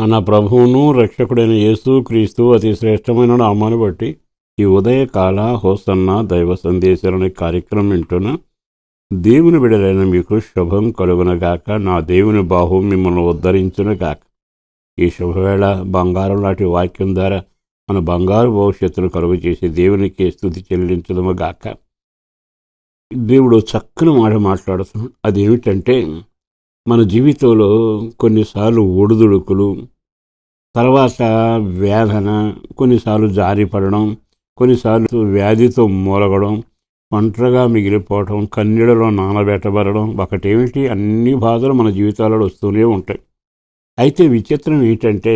మన ప్రభువును రక్షకుడైన యేసు క్రీస్తు అతి శ్రేష్టమైన నామాన్ని బట్టి ఈ ఉదయకాల హోసన్న దైవ సందేశాలనే కార్యక్రమం వింటున్న దేవుని బిడలైన మీకు శుభం కలుగునగాక. నా దేవుని బాహు మిమ్మల్ని ఉద్ధరించునుగాక. ఈ శుభవేళ బంగారం లాంటి వాక్యం ద్వారా మన బంగారు భవిష్యత్తును కలుగు చేసి దేవునికి స్థుతి చెల్లించడము గాక దేవుడు చక్కని మాట మాట్లాడుతున్నాడు. అదేమిటంటే మన జీవితంలో కొన్నిసార్లు ఒడిదుడుకులు తర్వాత వేదన కొన్నిసార్లు జారిపడడం కొన్నిసార్లు వ్యాధితో మూలగడం ఒంటరిగా మిగిలిపోవడం కన్నీడలో నానబెట్టబడడం ఒకటేమిటి? అన్ని బాధలు మన జీవితాలలో వస్తూనే ఉంటాయి. అయితే విచిత్రం ఏంటంటే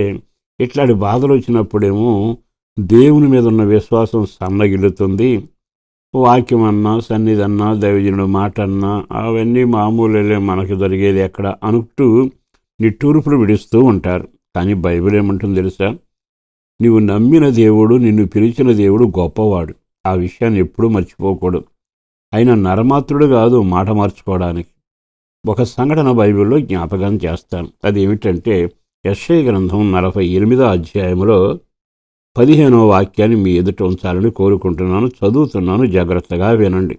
ఇట్లాంటి బాధలు వచ్చినప్పుడేమో దేవుని మీద ఉన్న విశ్వాసం సన్నగిల్లుతుంది. వాక్యం అన్నా సన్నిధన్నా దైవజనుడు మాట అన్నా అవన్నీ మామూలులే మనకు జరిగేది ఎక్కడ అనుకుంటూ నిట్టూర్పులు విడుస్తూ ఉంటారు. కానీ బైబిల్ ఏమంటుంది తెలుసా? నీవు నమ్మిన దేవుడు నిన్ను పిలిచిన దేవుడు గొప్పవాడు. ఆ విషయాన్ని ఎప్పుడూ మర్చిపోకూడదు. ఆయన నరమాత్రుడు కాదు మాట మార్చుకోవడానికి. ఒక సంఘటన బైబిల్లో జ్ఞాపకం చేస్తాను. అదేమిటంటే యశ్ఐ గ్రంథం నలభై ఎనిమిదో అధ్యాయంలో పదిహేనో వాక్యాన్ని మీ ఎదుట ఉంచాలని కోరుకుంటున్నాను. చదువుతున్నాను జాగ్రత్తగా వినండి.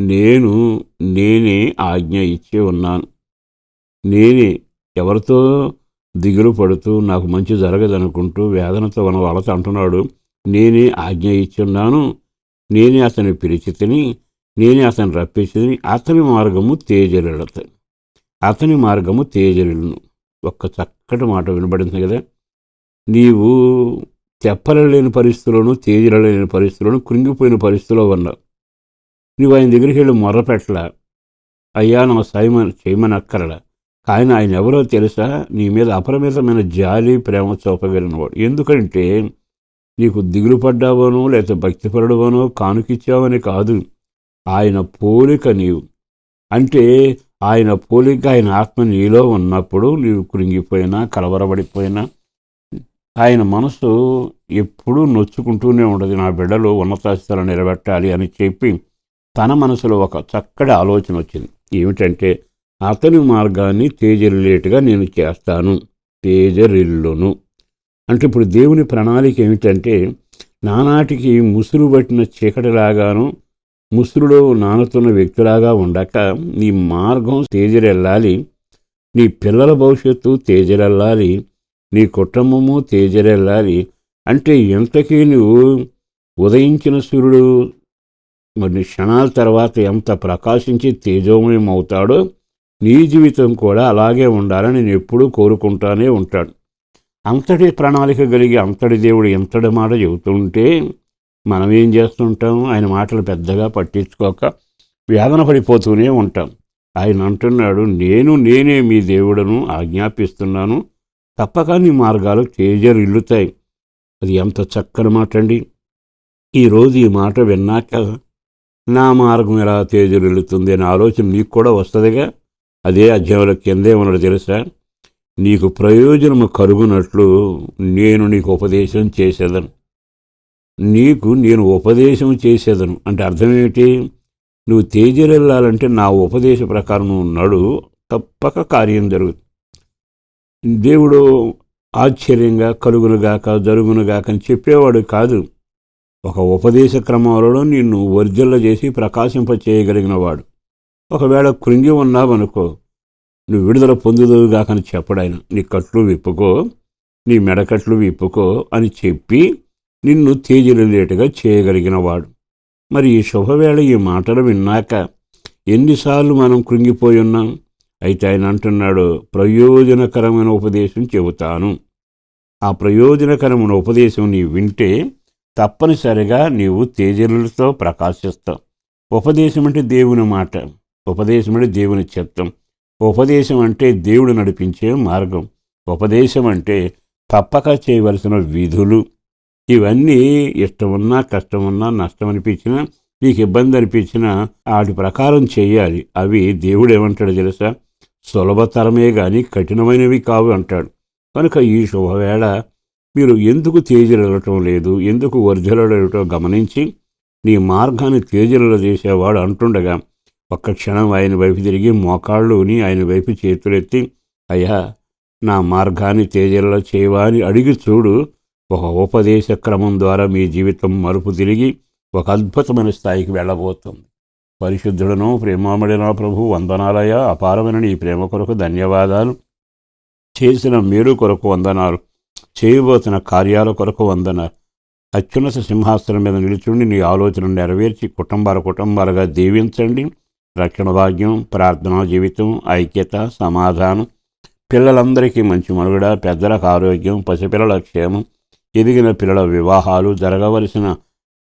నేను నేనే ఆజ్ఞ ఇచ్చి ఉన్నాను. నేనే ఎవరితో దిగులు పడుతూ నాకు మంచి జరగదనుకుంటూ వేదనతో ఉన్న వలత అంటున్నాడు నేనే ఆజ్ఞ ఇచ్చున్నాను నేనే అతని పిలిచితిని నేనే అతను రప్పించి అతని మార్గము తేజరిల్లత అతని మార్గము తేజరిల్లును ఒక్క చక్కటి మాట వినబడింది కదా. నీవు తెప్పలలేని పరిస్థితుల్లోనూ తేజరలేని పరిస్థితుల్లోనూ కృంగిపోయిన పరిస్థితిలో ఉన్నావు నువ్వు ఆయన దగ్గరికి వెళ్ళి మొర్రపెట్టలా. అయ్యా నా సాయమని చేయమని అక్కరలా కానీ ఆయన ఎవరో తెలుసా? నీ మీద అపరిమితమైన జాలి ప్రేమ చూపగలిగినవాడు. ఎందుకంటే నీకు దిగులు పడ్డావనో లేకపోతే భక్తిపరుడవనో కానుకిచ్చావని కాదు. ఆయన పోలిక నీవు. అంటే ఆయన పోలిక ఆయన ఆత్మ నీలో ఉన్నప్పుడు నీవు కృంగిపోయినా కలవరబడిపోయినా ఆయన మనసు ఎప్పుడూ నొచ్చుకుంటూనే ఉండదు. నా బిడ్డలు ఉన్నతాస్థితులు నిలబెట్టాలి అని చెప్పి తన మనసులో ఒక చక్కటి ఆలోచన వచ్చింది. ఏమిటంటే అతని మార్గాన్ని తేజరిల్లేటుగా నేను చేస్తాను. తేజరిల్లును. అంటే ఇప్పుడు దేవుని ప్రణాళిక ఏమిటంటే నానాటికి ముసురు పట్టిన చీకటిలాగాను ముసురులో నానుతున్న వ్యక్తిలాగా ఉండక నీ మార్గం తేజరెళ్ళాలి. నీ పిల్లల భవిష్యత్తు తేజరెళ్ళాలి. నీ కుటుంబము తేజరెళ్ళాలి. అంటే ఎంతకీ నువ్వు ఉదయించిన సూర్యుడు మరి క్షణాల తర్వాత ఎంత ప్రకాశించి తేజోమయం అవుతాడో నీ జీవితం కూడా అలాగే ఉండాలని నేను ఎప్పుడూ కోరుకుంటానే ఉంటాడు అంతటి ప్రణాళిక కలిగి అంతటి దేవుడు ఎంతటి మాట చెబుతుంటే మనం ఏం చేస్తుంటాం? ఆయన మాటలు పెద్దగా పట్టించుకోక వేదన పడిపోతూనే ఉంటాం. ఆయన అంటున్నాడు నేను నేనే మీ దేవుడను ఆజ్ఞాపిస్తున్నాను. తప్పక నీ మార్గాలు ఇల్లుతాయి అది ఎంత చక్కని మాట అండి ఈరోజు ఈ మాట విన్నాక నా మార్గం ఎలా తేజరిల్లుతుంది అనే ఆలోచన నీకు కూడా వస్తుందిగా? అదే అధ్యాయంలో కిందే ఉన్నది తెలుసా? నీకు ప్రయోజనము కలుగునట్లు నేను నీకు ఉపదేశం చేసేదను. నీకు నేను ఉపదేశం చేసేదను. అంటే అర్థం ఏమిటి? నువ్వు తేజరెళ్ళాలంటే నా ఉపదేశ ప్రకారం నువ్వు నడు తప్పక కార్యం జరుగుతుంది. దేవుడు ఆశ్చర్యంగా కలుగునుగాక జరుగునుగాక అని చెప్పేవాడు కాదు. ఒక ఉపదేశ క్రమంలో నిన్ను వర్జల్ల చేసి ప్రకాశింప చేయగలిగిన వాడు ఒకవేళ కృంగి ఉన్నావనుకో నువ్వు విడుదల పొందుదుగాకని చెప్పడాయన నీ కట్లు విప్పుకో నీ మెడకట్లు విప్పుకో అని చెప్పి నిన్ను తేజరిల్లేటుగా చేయగలిగినవాడు. మరి ఈ శుభవేళ ఈ మాటలు విన్నాక ఎన్నిసార్లు మనం కృంగిపోయి ఉన్నాం? అయితే ఆయన అంటున్నాడు ప్రయోజనకరమైన ఉపదేశం చెబుతాను. ఆ ప్రయోజనకరమైన ఉపదేశం నీ వింటే తప్పనిసరిగా నీవు తేజలతో ప్రకాశిస్తావు. ఉపదేశం అంటే దేవుని మాట. ఉపదేశం అంటే దేవుని చిత్తం. ఉపదేశం అంటే దేవుడు నడిపించే మార్గం. ఉపదేశం అంటే తప్పక చేయవలసిన విధులు. ఇవన్నీ ఇష్టమున్నా కష్టమున్నా నష్టం అనిపించినా నీకు ఇబ్బంది అనిపించినా వాటి ప్రకారం చేయాలి. అవి దేవుడు ఏమంటాడు తెలుసా? సులభతరమే కానీ కఠినమైనవి కావు అంటాడు. కనుక ఈ శుభవేళ మీరు ఎందుకు తేజలడటం లేదు? ఎందుకు వర్జలడటం గమనించి నీ మార్గాన్ని తేజరల చేసేవాడు అంటుండగా ఒక్క క్షణం ఆయన వైపు తిరిగి మోకాళ్ళుని ఆయన వైపు చేతులెత్తి అయ్యా నా మార్గాన్ని తేజల్లో చేయవా? అని అడిగి చూడు ఒక ఉపదేశ క్రమం ద్వారా మీ జీవితం మరుపు తిరిగి ఒక అద్భుతమైన స్థాయికి వెళ్ళబోతుంది. పరిశుద్ధుడను ప్రేమామడిన ప్రభు వందనాలయ అపారమైన నీ ప్రేమ కొరకు ధన్యవాదాలు. చేసిన మీరు కొరకు వందనాలు. చేయబోతున్న కార్యాల కొరకు వందనాలు. అత్యున్నత సింహాసనం మీద నిలుచుండి నీ ఆలోచన నెరవేర్చి కుటుంబాల కుటుంబాలుగా దీవించండి. రక్షణ భాగ్యం ప్రార్థనా జీవితం ఐక్యత సమాధానం. పిల్లలందరికీ మంచి మనుగడ పెద్దలకు ఆరోగ్యం పసిపిల్లల క్షేమం ఎదిగిన పిల్లల వివాహాలు జరగవలసిన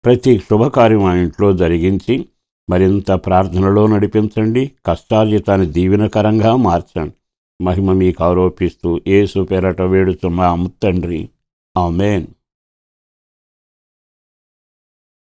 ప్రతి శుభకార్యం ఆ ఇంట్లో జరిగించి మరింత ప్రార్థనలో నడిపించండి. కష్టార్జితాన్ని దీవెనకరంగా మార్చండి. మహిమ మీకు ఆరోపిస్తూ ఏసు పేరట వేడుచున్న తండ్రి ఆమెన్.